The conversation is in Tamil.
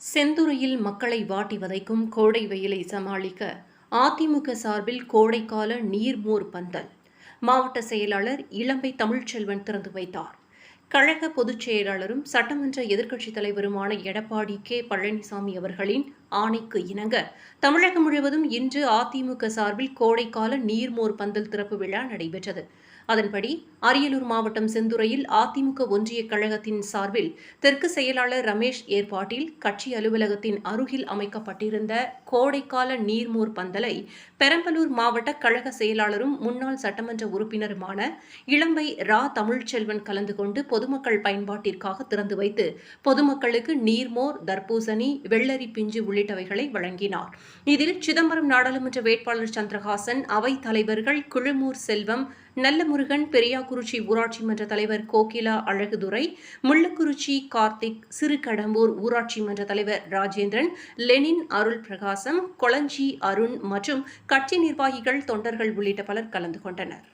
செந்துறையில் மக்களை வாட்டி வதைக்கும் கோடை வெயிலை சமாளிக்க அதிமுக சார்பில் கோடைக்கால நீர்மோர் பந்தல். மாவட்ட செயலாளர் இளம்பை தமிழ்ச்செல்வன் திறந்து வைத்தார். கழக பொதுச் செயலாளரும் சட்டமன்ற எதிர்க்கட்சித் தலைவருமான எடப்பாடி கே. பழனிசாமி அவர்களின் ஆணைக்கு இணங்க. தமிழகம் முழுவதும் இன்று அதிமுக சார்பில் கோடைக்கால நீர்மோர் பந்தல் திறப்பு விழா நடைபெற்றது. அதன்படி அரியலூர் மாவட்டம் செந்துறையில் அதிமுக ஒன்றிய கழகத்தின் சார்பில் தெற்கு செயலாளர் ரமேஷ் ஏற்பாட்டில் கட்சி அலுவலகத்தின் அருகில் அமைக்கப்பட்டிருந்த கோடைக்கால நீர்மோர் பந்தலை பெரம்பலூர் மாவட்ட கழக செயலாளரும் முன்னாள் சட்டமன்ற உறுப்பினருமான இளம்பை ரா தமிழ்ச்செல்வன் கலந்து கொண்டு பொதுமக்கள் பயன்பாட்டிற்காக திறந்து வைத்து பொதுமக்களுக்கு நீர்மோர் தர்பூசணி வெள்ளரி பிஞ்சு உள்ளிட்டவைகளை வழங்கினார். இதில் சிதம்பரம் நாடாளுமன்ற வேட்பாளர் சந்திரஹாசன் அவைத் தலைவர்கள் குழுமூர் செல்வம் நல்லமுருகன் பெரியாக்குறிச்சி ஊராட்சி மன்ற தலைவர் கோகிலா அழகுதுரை முள்ளக்குறிச்சி கார்த்திக் சிறுகடம்பூர் ஊராட்சி மன்ற தலைவர் ராஜேந்திரன் லெனின் அருள் பிரகாசம் கொளஞ்சி அருண் மற்றும் கட்சி நிர்வாகிகள் தொண்டர்கள் உள்ளிட்ட பலர் கலந்து கொண்டனர்.